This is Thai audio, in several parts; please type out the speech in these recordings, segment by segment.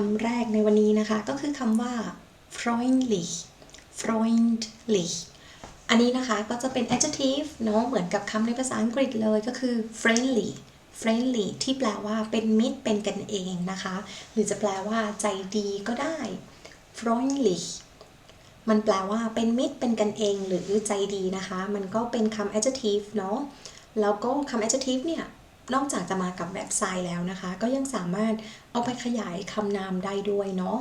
คำแรกในวันนี้นะคะ ก็คือคำว่า freundlich freundlich อันนี้นะคะก็จะเป็น adjective เนาะเหมือนกับคำในภาษาอังกฤษเลยก็คือ friendly friendly ที่แปลว่าเป็นมิตรเป็นกันเองนะคะ หรือจะแปลว่าใจดีก็ได้ freundlich มันแปลว่าเป็นมิตรเป็นกันเองหรือใจดีนะคะ มันก็เป็นคำ adjective เนาะแล้วก็คำ adjective เนี่ย นอกจากจะมากับแบบไซน์แล้วนะคะ ก็ยังสามารถเอาไปขยายคำนามได้ด้วยเนาะ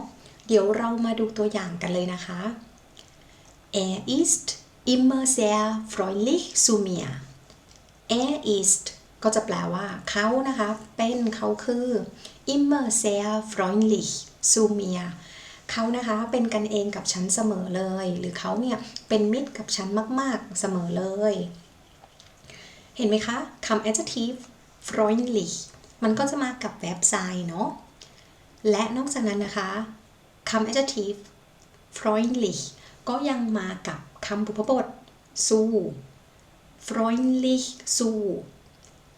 เดี๋ยวเรามาดูตัวอย่างกันเลยนะคะ Er ist immer sehr freundlich zu mir Er ist ก็จะแปลว่าเขานะคะ เป็นเขาคือ immer sehr freundlich zu mir เขานะคะเป็นกันเองกับฉันเสมอเลย หรือเขาเนี่ยเป็นมิตรกับฉันมาก ๆ เสมอเลย เห็นไหมคะคำ adjective freundlich มันก็จะมากับ verb sign เนาะ และนอกจากนั้นนะคะคำ adjective freundlich ก็ยังมากับคำบุพบท zu freundlich zu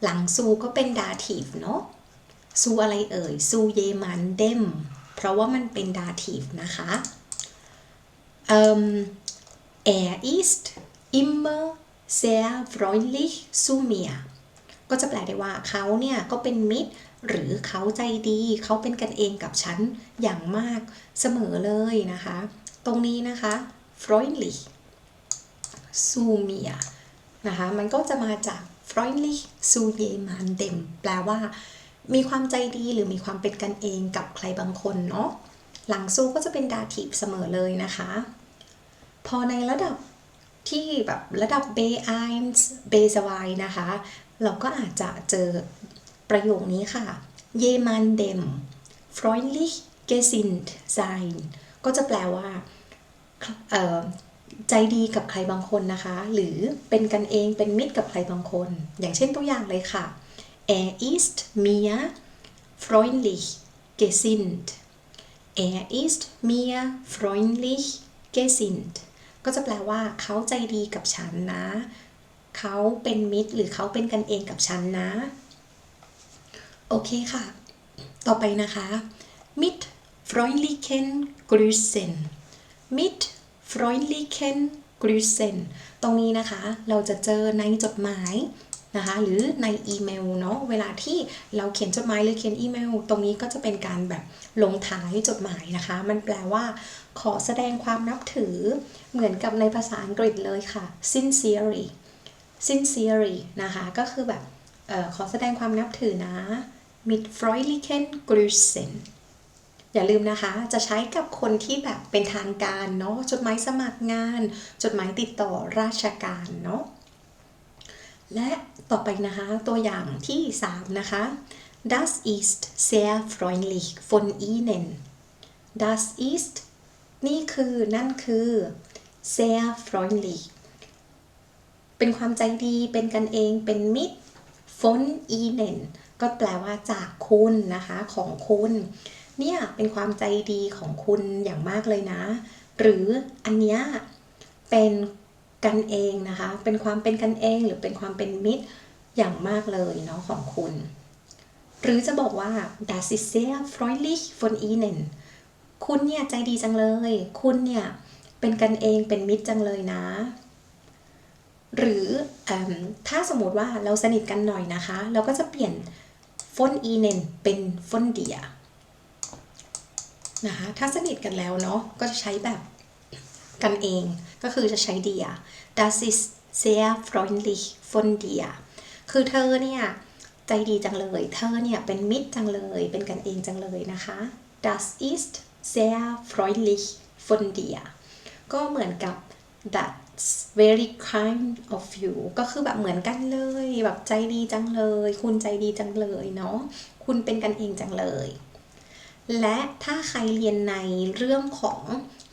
หลัง zu ก็เป็น dative เนาะ zu อะไรเอ่ย zu jemandem เพราะว่ามันเป็น dative นะคะ er ist immer sehr freundlich zu mir ก็จะแปลได้ว่าเขาเนี่ยก็เป็นมิตร หรือเขาใจดีเขาเป็นกันเองกับฉันอย่างมากเสมอเลยนะคะ ตรงนี้นะคะ freundlich zu mir นะคะ มันก็จะมาจาก freundlich zu jemandem แปลว่า มีความใจดีหรือมีความเป็นกันเองกับใครบางคนเนาะหลังซูก็จะเป็น dativ เสมอเลยนะคะ พอในระดับที่แบบระดับ B1 B2 นะคะ เราก็อาจจะเจอประโยคนี้ค่ะ jemandem freundlich gesinnt sein ก็จะแปลว่าใจดีกับใครบางคนนะคะ หรือเป็นกันเองเป็นมิตรกับใครบางคน อย่างเช่นตัวอย่างเลยค่ะ er ist mir freundlich gesinnt er ist mir freundlich gesinnt ก็จะแปลว่าเขาใจดีกับฉันนะ เขาเป็นมิตรหรือเขาเป็นกันเองกับฉันนะ โอเคค่ะ ต่อไปนะคะ mit freundlichen Grüßen mit freundlichen Grüßen ตรงนี้นะคะ เราจะเจอในจดหมายนะคะ หรือในอีเมลเนาะ เวลาที่เราเขียนจดหมายหรือเขียนอีเมล ตรงนี้ก็จะเป็นการแบบลงท้ายจดหมายนะคะ มันแปลว่า ขอแสดงความนับถือ เหมือนกับในภาษาอังกฤษเลยค่ะ sincerely sincerely นะคะ ก็คือแบบออขอแสดงความนับถือนะ mit freundlichen Grüßen อย่าลืมนะคะ จะใช้กับคนที่แบบเป็นทางการเนาะ จดหมายสมัครงาน จดหมายติดต่อราชการเนาะ และต่อไปนะคะ ตัวอย่างที่ 3 นะคะ Das ist sehr freundlich von Ihnen Das ist นี่คือนั่นคือ sehr freundlich เป็นความใจดีเป็นกันเองเป็นมิตร von Ihnen ก็แปลว่าจากคุณนะคะของคุณ เนี่ยเป็นความใจดีของคุณอย่างมากเลยนะ หรืออันเนี้ยเป็นกันเองนะคะ เป็นความเป็นกันเองหรือเป็นความเป็นมิตรอย่างมากเลยเนาะของคุณ หรือจะบอกว่า das ist sehr freundlich von Ihnen คุณเนี่ยใจดีจังเลย คุณเนี่ยเป็นกันเองเป็นมิตรจังเลยนะ หรืออถ้าสมมติว่าเราสนิทกันหน่อยนะคะ เราก็จะเปลี่ยน von Ihnen เป็น von dir นะคะถ้าสนิทกันแล้วเนาะก็จะใช้แบบกันเองก็คือจะใช้ dir das ist sehr freundlich von dir คือเธอเนี่ย ใจดีจังเลย เธอเนี่ยเป็นมิตรจังเลย เป็นกันเองจังเลยนะคะ das ist sehr freundlich von dir ก็เหมือนกับ that very kind of you ก็คือแบบเหมือนกันเลยแบบใจดีจังเลย คุณใจดีจังเลยเนาะคุณเป็นกันเองจังเลย และถ้าใครเรียนในเรื่องของ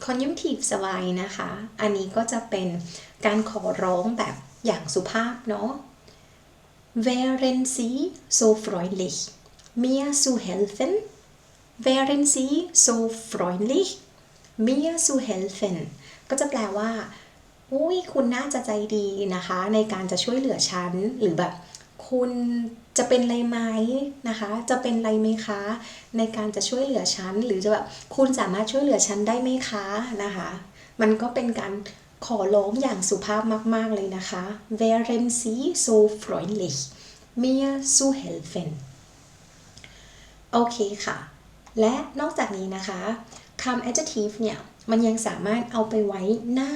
conjunctive สวายนะคะ อันนี้ก็จะเป็นการขอร้องแบบอย่างสุภาพเนาะ Wären Sie so freundlich mir zu helfen Wären Sie so freundlich mir zu helfen ก็จะแปลว่า อุ้ยคุณน่าจะใจดีนะคะ ในการจะช่วยเหลือฉันหรือแบบคุณจะเป็นไรไหมนะคะ จะเป็นไรไหมคะ ในการจะช่วยเหลือฉันหรือจะแบบคุณสามารถช่วยเหลือฉันได้ไหมคะนะคะ มันก็เป็นการขอร้องอย่างสุภาพมาก ๆ เลยนะคะ Wären Sie so freundlich mir zu helfen โอเคค่ะ และนอกจากนี้นะคะคำ adjective เนี่ย มันยังสามารถเอาไปไว้หน้า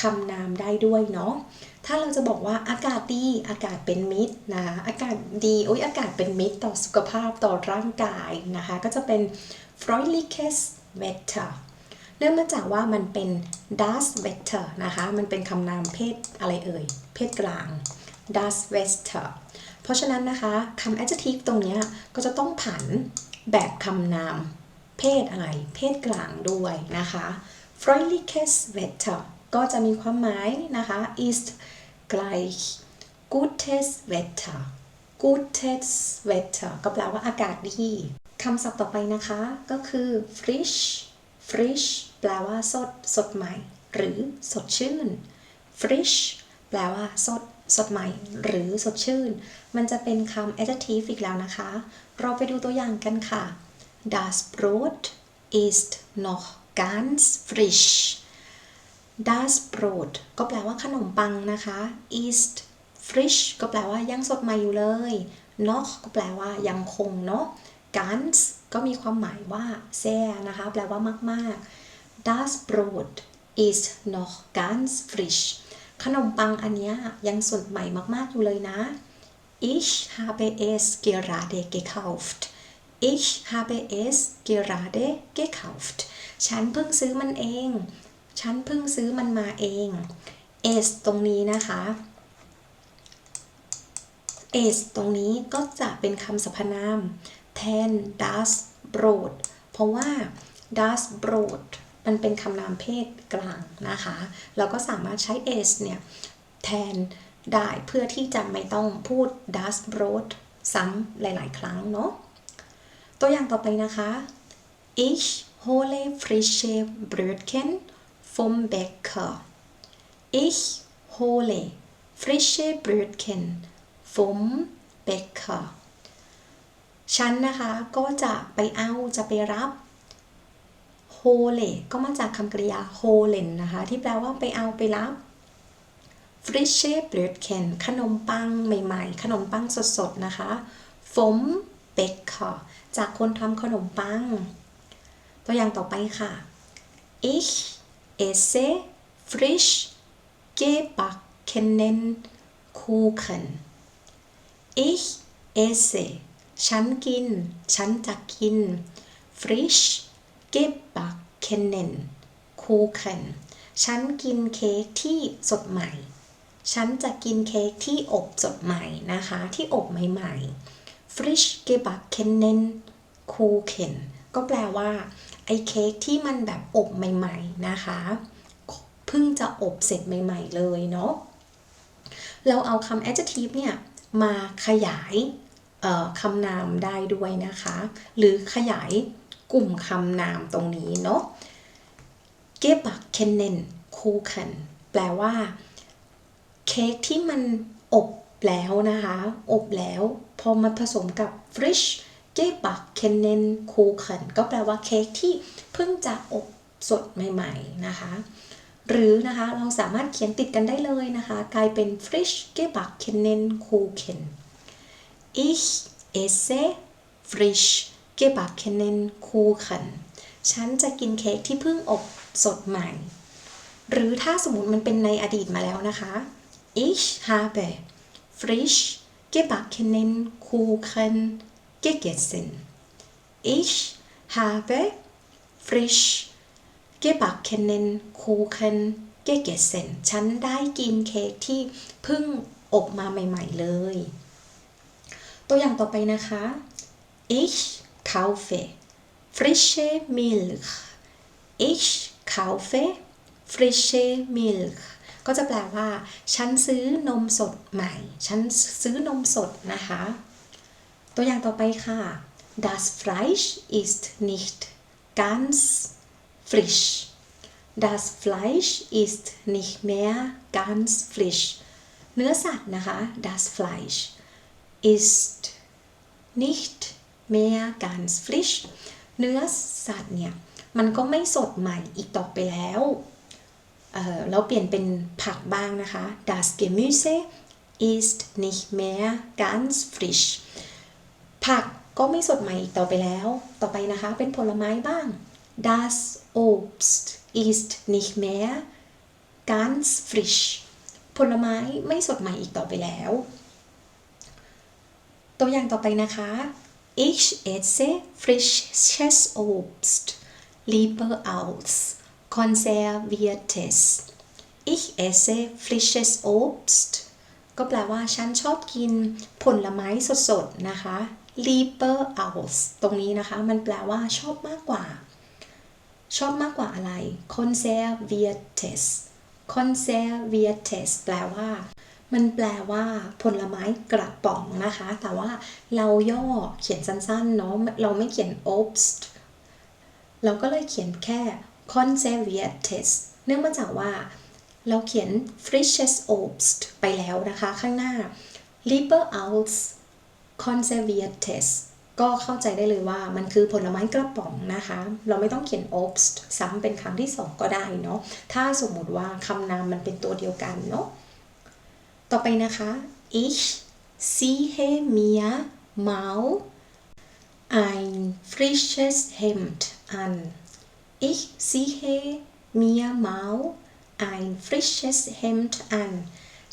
คำนามได้ด้วยเนาะถ้าเราจะบอกว่าอากาศดีอากาศเป็นมิตรนะคะอากาศดีโอ้ยอากาศเป็นมิตรต่อสุขภาพต่อร่างกายนะคะ ก็จะเป็น f r e u d l i c h e s Wetter เนื่องมาจากว่ามันเป็น das Wetter นะคะ มันเป็นคำนามเพศอะไรเอ่ย เพศกลาง das Wetter เพราะฉะนั้นนะคะคำ adjective ตรงนี้ก็จะต้องผันแบบคำนาม เพศอะไร เพศกลางด้วยนะคะ freundliches Wetter ก็จะมีความหมายนะคะ ist gleich gutes Wetter gutes Wetter ก็แปลว่าอากาศดีคำศัพท์ต่อไปนะคะก็คือ frisch frisch แปลว่าสด สดใหม่ หรือสดชื่น frisch แปลว่าสด สดใหม่ หรือสดชื่น มันจะเป็นคำ adjective อีกแล้วนะคะ เราไปดูตัวอย่างกันค่ะ Das Brot ist noch ganz frisch Das Brot ก็แปลว่าขนมปังนะคะ ist frisch ก็แปลว่ายังสดใหม่อยู่เลย noch ก็แปลว่ายังคงเนาะ ganz ก็มีความหมายว่า sehr นะคะ แปลว่ามากๆ Das Brot ist noch ganz frisch ขนมปังอันนี้ยังสดใหม่มากๆอยู่เลยนะ Ich habe es gerade gekauft Ich habe es gerade gekauft ฉันเพิ่งซื้อมันเอง ฉันเพิ่งซื้อมันมาเอง es ตรงนี้นะคะ es ตรงนี้ก็จะเป็นคำสรรพนามแทน das Brot เพราะว่า das Brot มันเป็นคำนามเพศกลางนะคะ เราก็สามารถใช้ es เนี่ยแทนได้เพื่อที่จะไม่ต้องพูด das Brot ซ้ำหลาย ๆ ครั้งเนาะ ตัวอย่างต่อไปนะคะ ich hole frische Brötchen vom Bäcker ich hole frische Brötchen vom Bäcker ฉันนะคะก็จะไปเอาจะไปรับ hole ก็มาจากคำกริยา holen นะคะ ที่แปลว่าไปเอาไปรับ frische Brötchen ขนมปังใหม่ๆ ขนมปังสดๆ นะคะ vom Bäcker จากคนทำขนมปัง ตัวอย่างต่อไปค่ะ ich esse frisch gebackenen Kuchen ich esse ฉันกิน ฉันจะกิน frisch gebackenen Kuchen ฉันกินเค้กที่สดใหม่ ฉันจะกินเค้กที่อบสดใหม่นะคะ ที่อบใหม่ๆ frisch gebackenen Kuchen ก็แปลว่าไอ้เค้กที่มันแบบอบใหม่ ๆ นะคะเพิ่งจะอบเสร็จใหม่ ๆ เลยเนาะเราเอาคำ adjective เนี่ย มาขยายคำนามได้ด้วยนะคะ หรือขยายกลุ่มคำนามตรงนี้เนาะ gebackenen Kuchen แปลว่า เค้กที่มันอบ แล้วนะคะ อบแล้ว พอมาผสมกับ frisch gebackenen Kuchen ก็แปลว่าเค้กที่เพิ่งจะอบสดใหม่ ๆ นะคะ หรือนะคะเราสามารถเขียนติดกันได้เลยนะคะ กลายเป็น frisch gebackenen Kuchen ich esse frisch gebackenen Kuchen ฉันจะกินเค้กที่เพิ่งอบสดใหม่ หรือถ้าสมมติมันเป็นในอดีตมาแล้วนะคะ ich habe frisch gebackenen Kuchen gegessen ich habe frisch gebackenen Kuchen gegessen ฉันได้กินเค้กที่เพิ่งอบมาใหม่ ๆ เลย ตัวอย่างต่อไปนะคะ ich kaufe frische Milch ich kaufe frische Milch ก็จะแปลว่า ฉันซื้อนมสดใหม่ ฉันซื้อนมสดนะคะ ตัวอย่างต่อไปค่ะ das Fleisch ist nicht ganz frisch das Fleisch ist nicht mehr ganz frisch เนื้อสัตว์นะคะ das Fleisch ist nicht mehr ganz frisch เนื้อสัตว์เนี่ย มันก็ไม่สดใหม่อีกต่อไปแล้ว เอ่อเราเปลี่ยนเป็นผักบ้างนะคะ das Gemüse ist nicht mehr ganz frisch ผักก็ไม่สดใหม่อีกต่อไปแล้ว ต่อไปนะคะเป็นผลไม้บ้าง das Obst ist nicht mehr ganz frisch ผลไม้ไม่สดใหม่อีกต่อไปแล้ว ตัวอย่างต่อไปนะคะ ich esse frisches Obst lieber als konserviertes ich esse frisches Obst ก็แปลว่าฉันชอบกินผลไม้สดๆ นะคะ lieber als ตรงนี้นะคะ มันแปลว่าชอบมากกว่า ชอบมากกว่าอะไร conserviertes conserviertes แปลว่า มันแปลว่า ผลไม้กระป๋องนะคะ แต่ว่าเราย่อเขียนสั้นๆ เนาะ เราไม่เขียน obst เราก็เลยเขียนแค่ conservietes เนื่องมาจากว่าเราเขียน frisches Obst ไปแล้วนะคะ ข้างหน้า lieber als conservietes ก็เข้าใจได้เลยว่ามันคือผลไม้กระป๋องนะคะ เราไม่ต้องเขียน obst ซ้ำเป็นครั้งที่สองก็ได้เนาะ ถ้าสมมติว่าคำนามมันเป็นตัวเดียวกันเนาะ ต่อไปนะคะ ich ziehe mir mal ein frisches Hemd an ich ziehe mir mal ein frisches Hemd an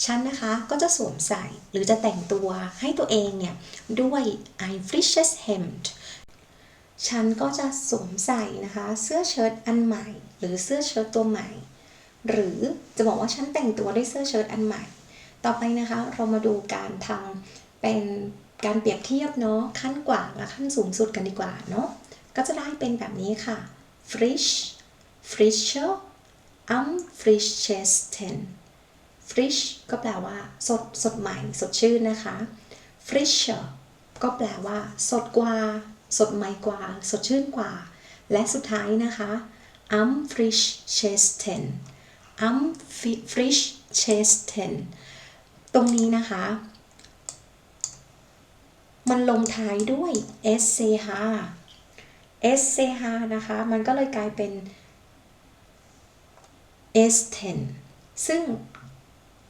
ฉันนะคะก็จะสวมใส่หรือจะแต่งตัวให้ตัวเองเนี่ยด้วย ein frisches Hemd ฉันก็จะสวมใส่นะคะ เสื้อเชิ้ตอันใหม่ หรือเสื้อเชิ้ตตัวใหม่ หรือจะบอกว่าฉันแต่งตัวด้วยเสื้อเชิ้ตอันใหม่ ต่อไปนะคะเรามาดูการทำเป็นการเปรียบเทียบเนาะขั้นกว่าและขั้นสูงสุดกันดีกว่าเนาะก็จะได้เป็นแบบนี้ค่ะ frisch frischer am frischesten frisch ก็แปลว่า สด สดใหม่ สดชื่นนะคะ frischer ก็แปลว่า สดกว่า สดใหม่กว่า สดชื่นกว่า และสุดท้ายนะคะ am frischesten am frischesten ตรงนี้นะคะ มันลงท้ายด้วย s h sh sh นะคะ มันก็เลยกลายเป็น s10 ซึ่ง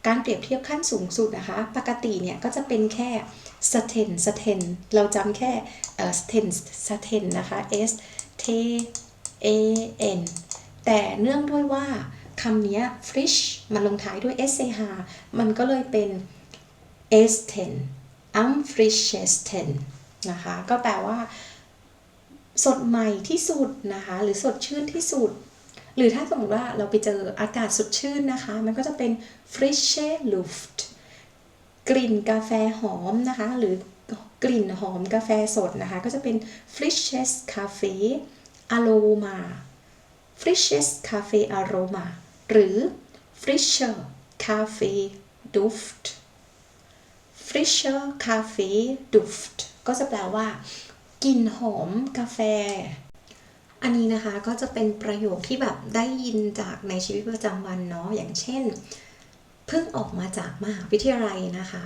การเปรียบเทียบขั้นสูงสุดนะคะ ปกติเนี่ยก็จะเป็นแค่ sten sten เราจำแค่เอ่อ sten sten นะคะ s t a n แต่เนื่องด้วยว่าคำนี้ frisch มันลงท้ายด้วย sh มันก็เลยเป็น s10 am frischesten นะคะ ก็แปลว่า สดใหม่ที่สุดนะคะ หรือสดชื่นที่สุด หรือถ้าสมมติว่าเราไปเจออากาศสดชื่นนะคะ มันก็จะเป็น frische Luft กลิ่นกาแฟหอมนะคะ หรือกลิ่นหอมกาแฟสดนะคะ ก็จะเป็น frisches Kaffee Aroma frisches Kaffee Aroma หรือ frischer Kaffee Duft frischer Kaffee Duft ก็จะแปลว่า กลิ่นหอมกาแฟ อันนี้นะคะก็จะเป็นประโยคที่แบบได้ยินจากในชีวิตประจำวันเนาะอย่างเช่นเพิ่งออกมาจากมหาวิทยาลัยนะคะ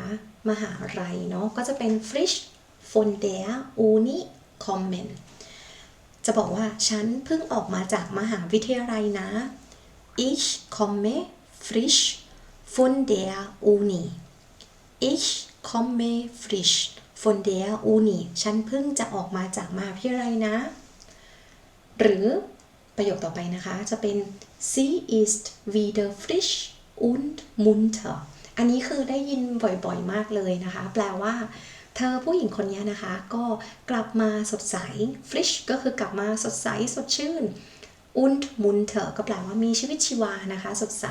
มหาลัยเนาะก็จะเป็น frisch von der Uni kommen จะบอกว่าฉันเพิ่งออกมาจากมหาวิทยาลัยนะ ich komme frisch von der Uni ich komme frisch von der Uni ฉันเพิ่งจะออกมาจากมหาวิทยาลัยนะ หรือประโยคต่อไปนะคะจะเป็น sie ist wieder frisch und munter อันนี้คือได้ยินบ่อยๆมากเลยนะคะ แปลว่า เธอผู้หญิงคนนี้นะคะ ก็กลับมาสดใส frisch ก็คือกลับมาสดใสสดชื่น und munter ก็แปลว่ามีชีวิตชีวานะคะ สดใส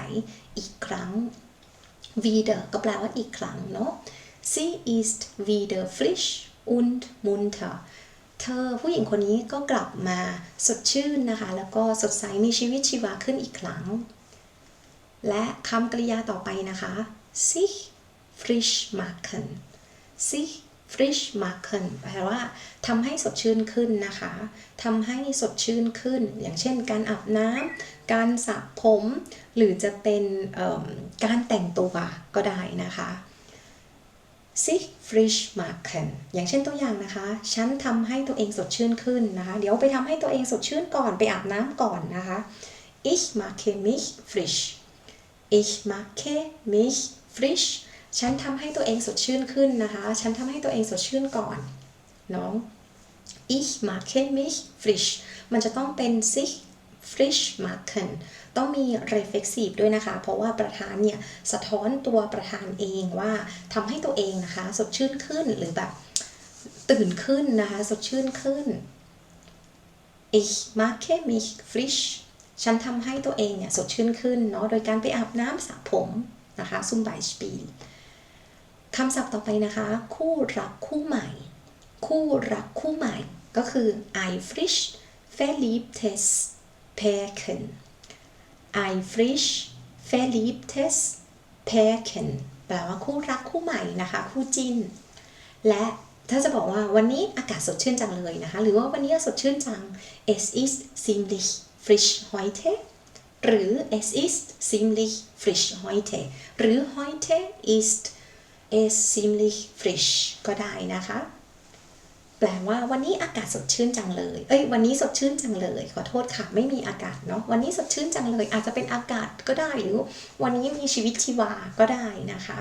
อีกครั้ง wieder ก็แปลว่าอีกครั้งเนาะ sie ist wieder frisch und munter เธอผู้หญิงคนนี้ก็กลับมาสดชื่นนะคะ แล้วก็สดใสมีชีวิตชีวาขึ้นอีกครั้ง และคำกริยาต่อไปนะคะ sich frisch machen sich frisch machen แปลว่าทำให้สดชื่นขึ้นนะคะทำให้สดชื่นขึ้น อย่างเช่น การอาบน้ำการสระผม หรือจะเป็นการแต่งตัวก็ได้นะคะ sich frisch machen อย่างเช่นตัวอย่างนะคะ ฉันทำให้ตัวเองสดชื่นขึ้นนะคะ เดี๋ยวไปทำให้ตัวเองสดชื่นก่อน ไปอาบน้ำก่อนนะคะ ich mache mich frisch ich mache mich frisch ฉันทำให้ตัวเองสดชื่นขึ้นนะคะ ฉันทำให้ตัวเองสดชื่นก่อนน้อง ich mache mich frisch มันจะต้องเป็น sich frisch machen ต้องมี reflexive ด้วยนะคะ เพราะว่าประธานเนี่ยสะท้อนตัวประธานเองว่าทำให้ตัวเองนะคะ สดชื่นขึ้นหรือแบบตื่นขึ้นนะคะ สดชื่นขึ้น ich mache mich frisch ฉันทำให้ตัวเองเนี่ยสดชื่นขึ้นเนาะโดยการไปอาบน้ำสระผมนะคะ zum Beispiel คำศัพท์ต่อไปนะคะ คู่รักคู่ใหม่ คู่รักคู่ใหม่ก็คือ I frisch verliebtes Pärchen ein frisch verliebtes Pärchen แปลว่าคู่รักคู่ใหม่นะคะ คู่จิน และถ้าจะบอกว่าวันนี้อากาศสดชื่นจังเลยนะคะ หรือว่าวันนี้สดชื่นจัง es ist ziemlich frisch heute หรือ es ist ziemlich frisch heute หรือ heute ist es ziemlich frisch ก็ได้นะคะ แปลว่าวันนี้อากาศสดชื่นจังเลย เอ้ย วันนี้สดชื่นจังเลย ขอโทษค่ะ ไม่มีอากาศเนาะ วันนี้สดชื่นจังเลย อาจจะเป็นอากาศก็ได้หรือ วันนี้มีชีวิตชีวาก็ได้นะคะ